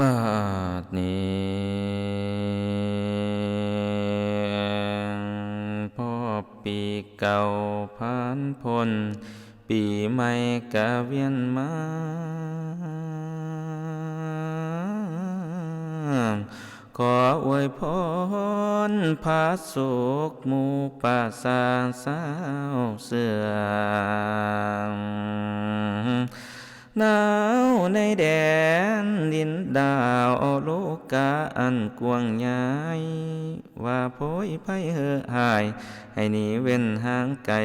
มาดนี้พ่อปีเก่าผ่านพ้นปีใหม่กะเวียนมาขออวยพรพาสุขหมูป่าสางสาวเสือ หนาวในแดนดินดาวโลกาอันกวางใหญ่ว่าโพยไผเหอหาย ให้หนีเว้นห่างไกล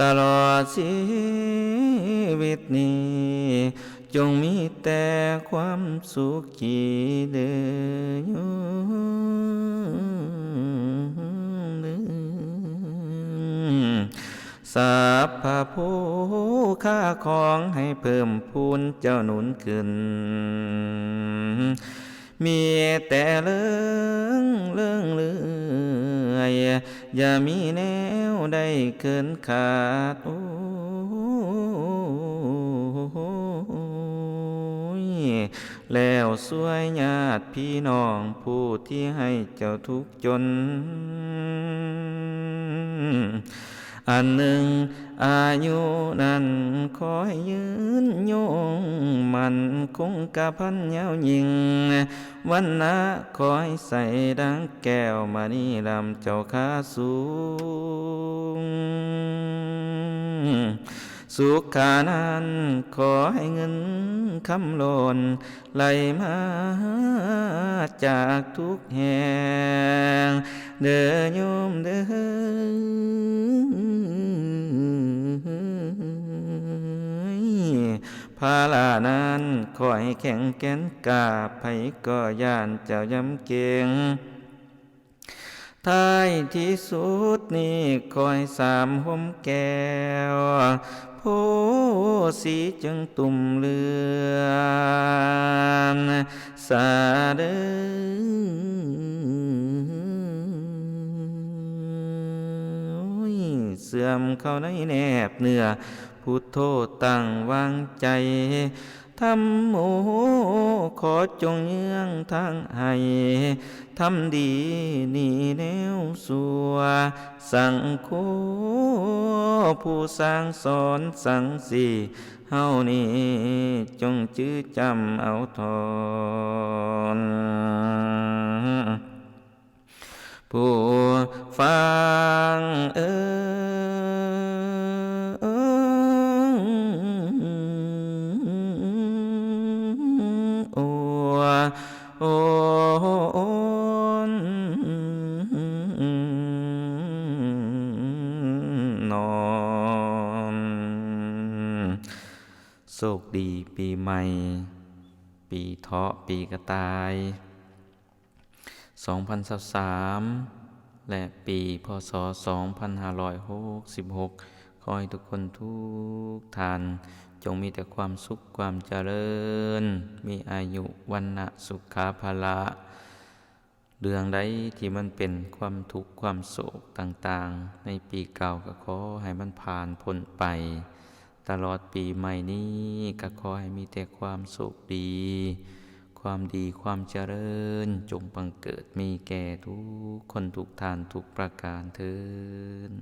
ตลอดชีวิตนี้ จงมีแต่ความสุขกีเดือ สัพพะผู้ค่าของให้เพิ่มพูนเจ้าหนุนขึ้น มีแต่เรื่องเรื่องเลื่อยอย่ามีแนวใดเกินขาดโอ้ยแล้วสวยญาติพี่น้องผู้ที่ให้เจ้าทุกจน อันหนึ่งอายุนั้นคอยยืนยงมันคงกะพันยาวยิง วันนะคอยใส่ดังแก้วมานี่ลำเจ้าขาสูง สุขานันขอให้เงินคำโลนไหลมาจากทุกแห่งเด้อโยมเด้อภาลานั้นขอให้แข็งแกนกาไผก็ย่านเจ้ายำเก่งท้ายที่สุดนี่คอยสามหมแก้ว สีจึงตุ่มเลือนสาเดอเสื่อมเข้าในแนบเนื้อ พุทโธตั้งวางใจทำโมขอจงเยื่องทางให้ทำดีนี่แนวสัว สังโฆผู้สร้างสอนสังสีเฮานี่จงจื้อจำเอาทอน โอนนอนโชคดีปีใหม่ ปีเถาะปีกระต่าย 2023 และปีพศ 2566 ขอให้ทุกคนทุกท่าน จงมีแต่ความสุขความเจริญ มีอายุวันนะสุขาภาละเรื่องใดที่มันเป็นความทุกข์ความโศกต่างๆ ในปีเก่าก็ขอให้มันผ่านพ้นไป ตลอดปีใหม่นี้ก็ขอให้มีแต่ความสุขดี ความดีความเจริญจงบังเกิดมีแก่ทุกคนทุกทานทุกประการเทิน